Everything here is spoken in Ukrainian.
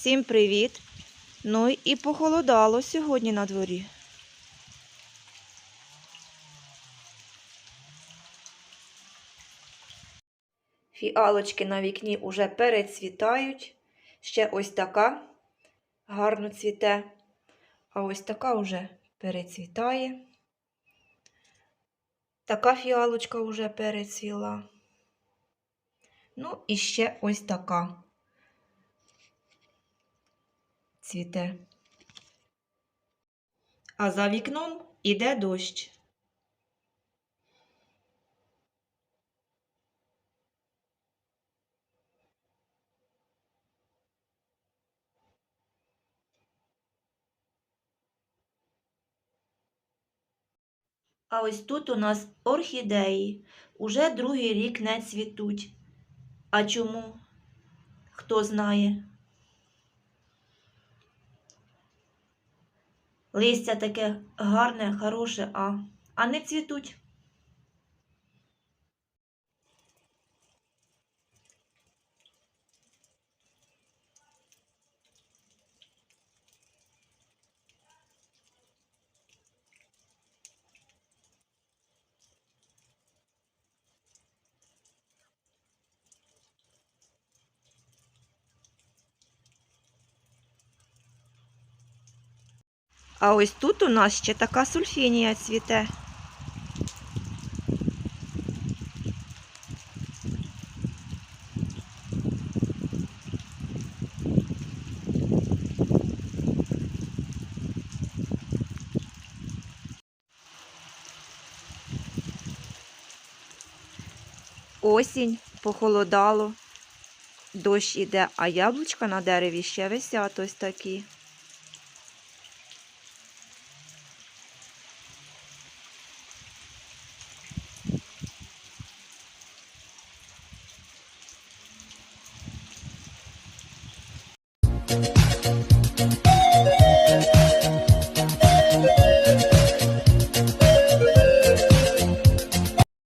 Всім привіт! Ну і похолодало сьогодні на дворі. Фіалочки на вікні уже перецвітають. Ще ось така гарно цвіте. А ось така вже перецвітає. Така фіалочка вже перецвіла. Ну, і ще ось така цвіте. А за вікном іде дощ. А ось тут у нас орхідеї. Уже другий рік не цвітуть. А чому? Хто знає? Листя таке гарне, хороше, а, а не цвітуть. А ось тут у нас ще така сульфінія цвіте. Осінь похолодало, дощ іде, а яблучка на дереві ще висять ось такі.